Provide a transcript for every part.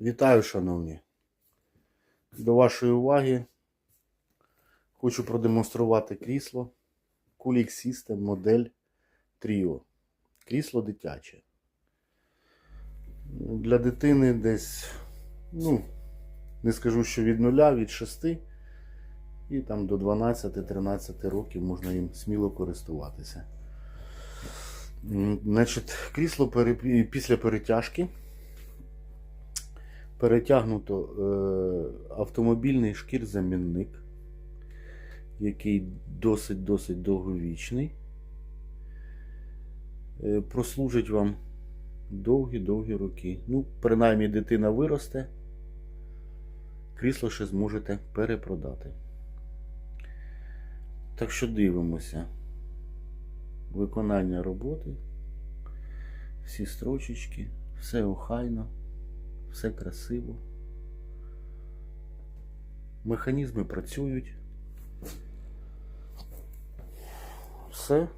Вітаю, шановні. До вашої уваги хочу продемонструвати крісло Kulik System модель Trio. Крісло дитяче. Для дитини десь, ну, не скажу, що від нуля, від 6 і там до 12-13 років можна їм сміло користуватися. Значить, крісло пере- після перетяжки перетягнуто е, автомобільний шкірзамінник, який досить-досить довговічний. Е, прослужить вам довгі-довгі роки. Ну, принаймні дитина виросте, крісло ще зможете перепродати. Так що дивимося. Виконання роботи, всі строчечки, все охайно, все красиво. Механізми працюють. Все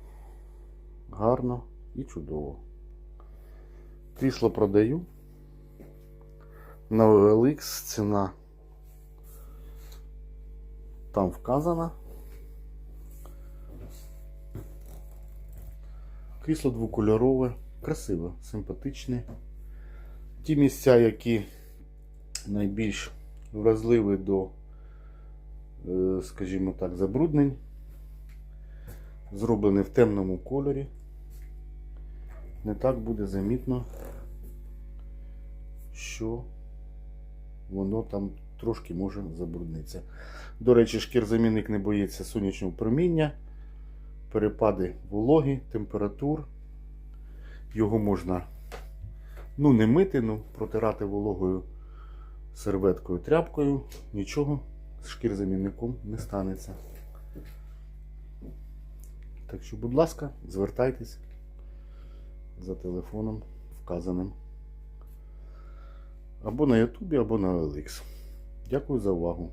гарно і чудово. Крісло продаю. На OLX ціна там вказана. Крісло двокольорове, красиве, симпатичне. Ті місця, які найбільш вразливі до, е, скажімо так, забруднень, зроблені в темному кольорі. Не так буде замітно, що воно там трошки може забруднитися. До речі, шкірзамінник не боїться сонячного проміння перепади вологи, температур. Його можна ну, не мити, ну, протирати вологою серветкою, тряпкою. Нічого з шкірзамінником не станеться. Так що, будь ласка, звертайтесь за телефоном вказаним. Або на Ютубі, або на OLX. Дякую за увагу.